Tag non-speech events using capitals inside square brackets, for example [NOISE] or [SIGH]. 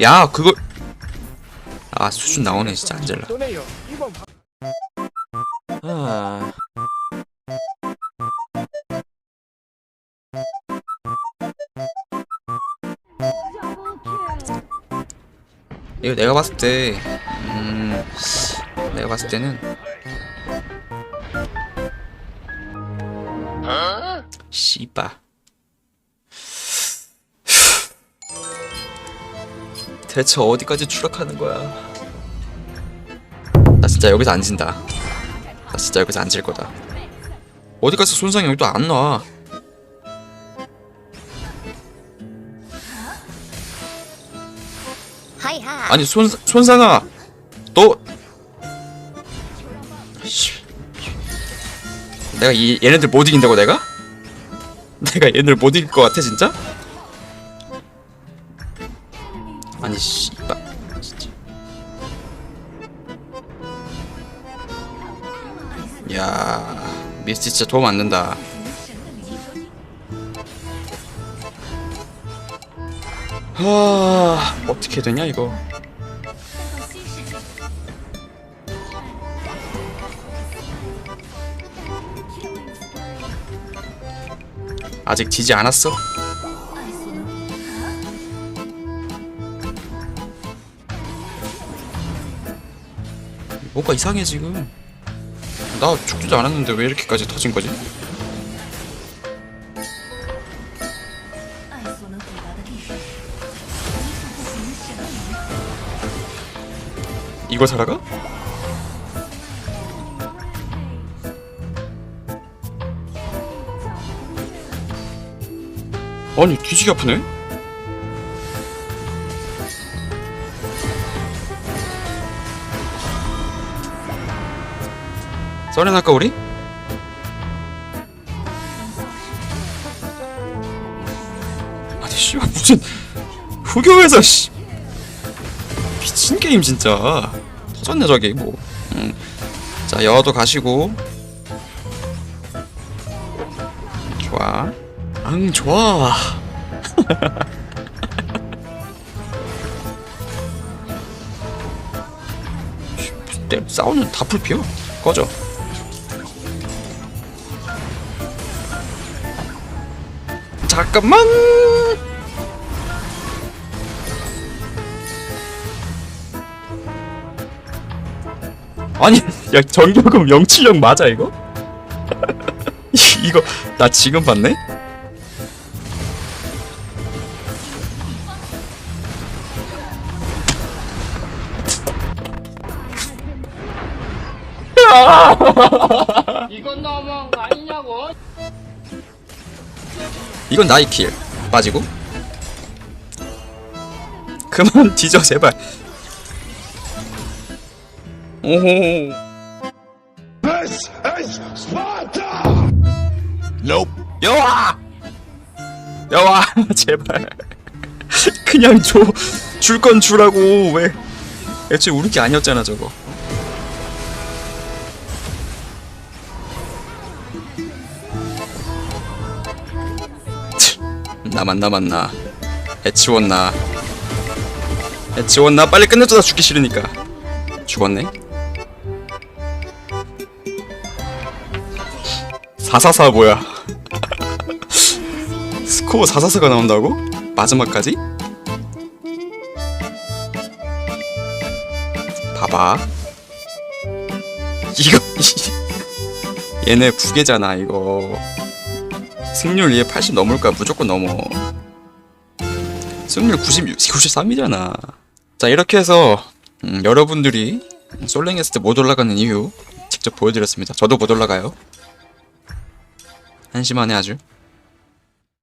야 그걸. 아 수준 나오네 진짜 안젤라. 아. 이거 내가 봤을 때 음, 내가 봤을 때는. 씨바 대체 어디까지 추락하는 거야 나 진짜 여기서 안 진다 나 진짜 여기서 안질 거다 어디 가서 손상이 여기 또안 놔. 하이하. 아니 손 손상아, 너 씨. 내가 이 얘네들 못 이긴다고 내가? [LAUGHS] 내가 얘네들 못 이길 것 같아 진짜? 씨발 진짜. 야 미스티 진짜 도움 안 된다. 하 어떻게 되냐 이거? 아직 지지 않았어? 뭔가 이상해 지금. 나 죽지도 않았는데 왜 이렇게까지 터진 거지? 이거 살아가? 아니 뒤지게 아프네. 썰어날까 우리? 아니 씨발 무슨 흑요에서 씨 미친 게임 진짜 터졌네 저기 뭐. 음. 자 여도 가시고 좋아. 응 좋아. [LAUGHS] 씨, 싸우는 다 풀피어 꺼져. 잠깐만. 아니 야 전교금 070 맞아 이거? [LAUGHS] 이- 이거 나 지금 봤네? 이건 너무한 거 아니냐고. 이건 나이 킬 빠지고. 그만 [LAUGHS] 뒤져 제발. 오호. This is Sparta! Nope. 여와! 여와 [LAUGHS] 제발. 그냥 줘. 줄 건 주라고. 왜? 애초에 우리 게 아니었잖아 저거 나만 남았나. 해치웠나. 해치웠나? 빨리 끝내줘 나 죽기 싫으니까. 죽었네? 444 뭐야? [LAUGHS] 스코어 444가 나온다고? 마지막까지? 봐봐. 이거 [LAUGHS] 얘네 부계잖아 이거 승률 얘 80 넘을 거야 무조건 넘어. 승률 96, 93이잖아. 자 이렇게 해서 음, 여러분들이 솔랭 했을 때못 올라가는 이유 직접 보여드렸습니다. 저도 못 올라가요. 한심하네 아주